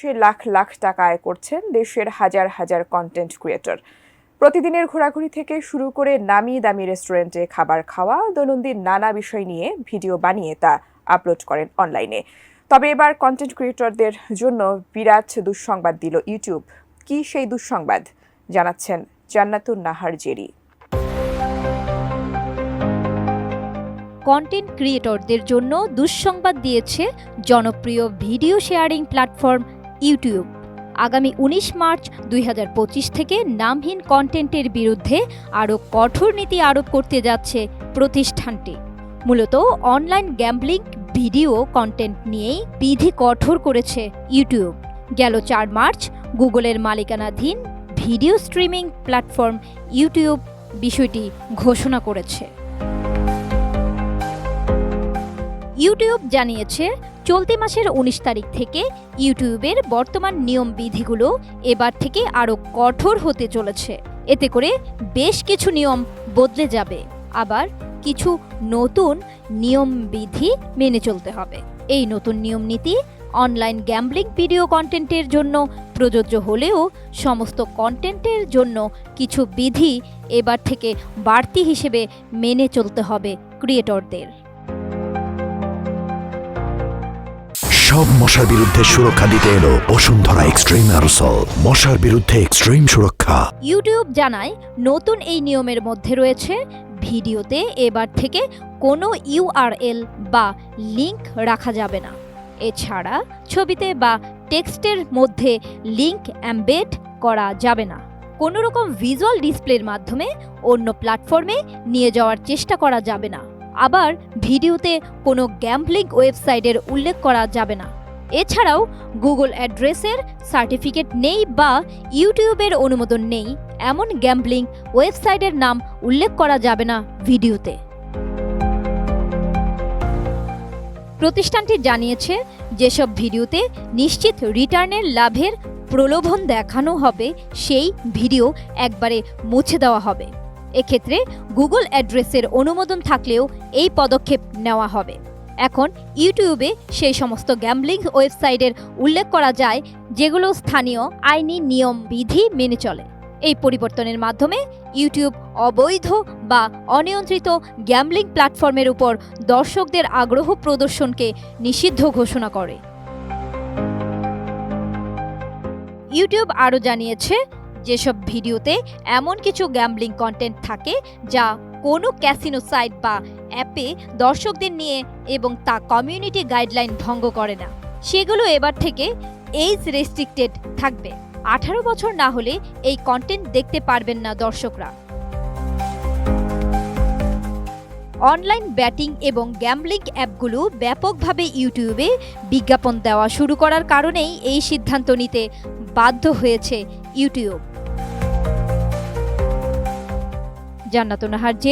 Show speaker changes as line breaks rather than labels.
সে লাখ লাখ টাকা আয় করছেন দেশের হাজার হাজার কন্টেন্ট ক্রিয়েটর প্রতিদিনের ঘোরাঘুরি থেকে শুরু করে নামি দামি রেস্টুরেন্টে খাবার খাওয়া, দৈনন্দিন নানা বিষয় নিয়ে ভিডিও বানিয়ে তা আপলোড করেন অনলাইনে তবে এবার কন্টেন্ট ক্রিয়েটরদের জন্য বিরাট দুঃসংবাদ দিল ইউটিউব কি সেই দুঃসংবাদ? জানাচ্ছেন জান্নাতুন নাহার জেরি।
কন্টেন্ট ক্রিয়েটরদের জন্য দুঃসংবাদ দিয়েছে জনপ্রিয় ভিডিও শেয়ারিং প্ল্যাটফর্ম ইউটিউব। আগামী উনিশ মার্চ দুই হাজার পঁচিশ থেকে নামহীন কন্টেন্টের বিরুদ্ধে আরও কঠোর নীতি আরোপ করতে যাচ্ছে প্রতিষ্ঠানটি। মূলত অনলাইন গ্যাম্বলিং, ভিডিও কন্টেন্ট নিয়েই বিধি কঠোর করেছে ইউটিউব। গেল চার মার্চ গুগলের মালিকানাধীন ভিডিও স্ট্রিমিং প্ল্যাটফর্ম ইউটিউব বিষয়টি ঘোষণা করেছে। ইউটিউব জানিয়েছে চলতি মাসের উনিশ তারিখ থেকে ইউটিউবের বর্তমান নিয়ম বিধিগুলো এবার থেকে আরও কঠোর হতে চলেছে। এতে করে বেশ কিছু নিয়ম বদলে যাবে। আবার কিছু নতুন নিয়ম বিধি মেনে চলতে হবে। এই নতুন নিয়ম নীতি অনলাইন গ্যাম্বলিং ভিডিও কন্টেন্টের জন্য প্রযোজ্য হলেও সমস্ত কন্টেন্টের জন্য কিছু বিধি এবার থেকে বাড়তি হিসেবে মেনে চলতে হবে ক্রিয়েটরদের।
সব মশার বিরুদ্ধে সুরক্ষা দিতে এলো বসুন্ধরা এক্সট্রিম অ্যারোসল। মশার বিরুদ্ধে এক্সট্রিম সুরক্ষা।
ইউটিউব জানায়, নতুন এই নিয়মের মধ্যে রয়েছে, ভিডিওতে এবার থেকে কোনো ইউআরএল বা লিংক রাখা যাবে না। এছাড়া ছবিতে বা টেক্সটের মধ্যে লিংক অ্যাম্বেড করা যাবে না। কোনো রকম ভিজুয়াল ডিসপ্লের মাধ্যমে অন্য প্ল্যাটফর্মে নিয়ে যাওয়ার চেষ্টা করা যাবে না। আবার ভিডিওতে কোনো গ্যাম্বলিং ওয়েবসাইটের উল্লেখ করা যাবে না। এছাড়াও গুগল অ্যাড্রেসের সার্টিফিকেট নেই বা ইউটিউবের অনুমোদন নেই, এমন গ্যাম্বলিং ওয়েবসাইটের নাম উল্লেখ করা যাবে না ভিডিওতে। প্রতিষ্ঠানটি জানিয়েছে, যেসব ভিডিওতে নিশ্চিত রিটার্নের লাভের প্রলোভন দেখানো হবে, সেই ভিডিও একবারে মুছে দেওয়া হবে। এক্ষেত্রে গুগল অ্যাড্রেসের অনুমোদন থাকলেও এই পদক্ষেপ নেওয়া হবে। এখন ইউটিউবে সেই সমস্ত গ্যাম্বলিং ওয়েবসাইটের উল্লেখ করা যায়, যেগুলো স্থানীয় আইনি নিয়ম বিধি মেনে চলে। এই পরিবর্তনের মাধ্যমে ইউটিউব অবৈধ বা অনিয়ন্ত্রিত গ্যাম্বলিং প্ল্যাটফর্মের উপর দর্শকদের আগ্রহ প্রদর্শনকে নিষিদ্ধ ঘোষণা করে। ইউটিউব আরও জানিয়েছে যেসব ভিডিওতে এমন কিছু গ্যাম্বলিং কন্টেন্ট থাকে যা কোনো ক্যাসিনো সাইট বা অ্যাপে দর্শকদের নিয়ে এবং তা কমিউনিটি গাইডলাইন ভঙ্গ করে না। সেগুলো এবার থেকে এইজ রেস্ট্রিক্টেড থাকবে। আঠারো বছর না হলে এই কন্টেন্ট দেখতে পারবেন না দর্শকরা। অনলাইন ব্যাটিং এবং গ্যাম্বলিং অ্যাপগুলো ব্যাপকভাবে ইউটিউবে বিজ্ঞাপন দেওয়া শুরু করার কারণেই এই সিদ্ধান্ত নিতে বাধ্য হয়েছে ইউটিউব। জান্নাতুন নাহার যে